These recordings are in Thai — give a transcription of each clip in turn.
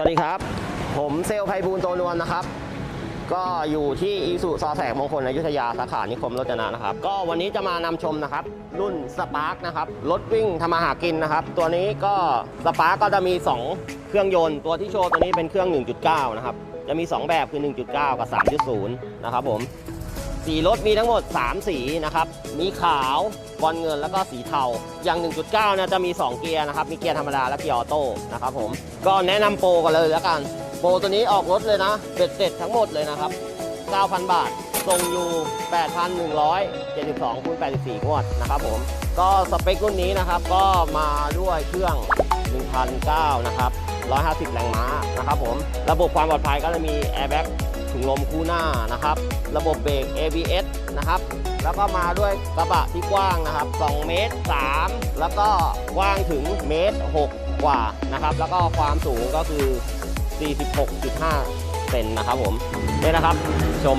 วัสดีครับ ผมเซลไพบูลโตนวลนะครับ ก็อยู่ที่อีสุซอแสกมงคลอยุธยาสาขานิคมรจนะนะครับ ก็วันนี้จะมานำชมนะครับ รุ่นสปาร์กนะครับรถวิ่งทำมาหากินนะครับ ตัวนี้ก็สปาร์กก็จะมี 2 เครื่องยนต์ ตัวที่โชว์ตัวนี้เป็นเครื่อง 1.9 นะครับ จะมี 2 แบบคือ 1.9 กับ 3.0 นะครับผม สีรถมีทั้งหมด 3 สีนะครับ มีขาวบอลเงินแล้วก็สีเทา อย่าง 1.9เนี่ยจะมี 2 เกียร์นะครับ มีเกียร์ธรรมดาและเกียร์ออโต้นะครับผม ก็แนะนำโปรกันเลยแล้วกัน โปรตัวนี้ออกรถเลยนะเบ็ดเสร็จทั้งหมดเลยนะครับ 9,000 บาทส่งอยู่ 8,172คูณ84งวดนะครับผม ก็สเปครุ่นนี้นะครับก็มาด้วยเครื่อง 1,009นะครับ150 แรงม้านะครับผม ระบบความปลอดภัยก็จะมี Airbag ถุงลมคู่หน้านะครับ ระบบเบรก ABS นะครับ แล้วก็มาด้วยกระบะที่กว้างนะครับ 2 เมตร 3 แล้วก็กว้างถึงเมตร 6 กว่านะครับ แล้วก็ความสูงก็คือ 46.5 เซนนะครับผมนี่นะครับชม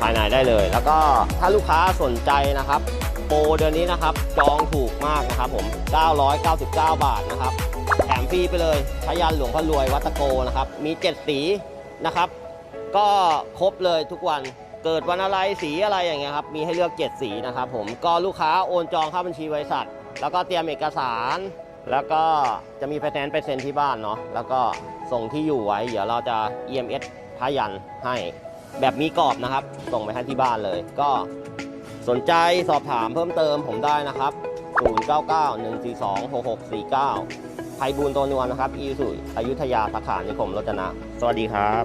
ภายในได้เลย แล้วก็ถ้าลูกค้าสนใจนะครับโปรเดือนนี้นะครับจองถูกมากนะครับผม 999 บาทนะครับ แถมฟรีไปเลยพยันหลวงพ่อรวยวัตโกนะครับ มี 7 สีนะครับ ก็ครบเลยทุกวันเกิดวันอะไรสีอะไรอย่างเงี้ยครับมีให้เลือก 7 สีนะครับผมก็ลูกค้าโอนจองเข้าบัญชีบริษัท แล้วก็เตรียมเอกสาร แล้วก็จะมีไปแนไปเซ็นที่บ้านเนาะแล้วก็ส่งที่อยู่ไว้ เดี๋ยวเราจะ EMS พยันให้แบบมีกรอบนะครับ ส่งไปให้ที่บ้านเลย ก็สนใจสอบถามเพิ่มเติมผมได้นะครับ 0991426649ไพบูลย์โตนวลนะครับอีสุอยุธยาสาขานิคมรจนะ สวัสดีครับ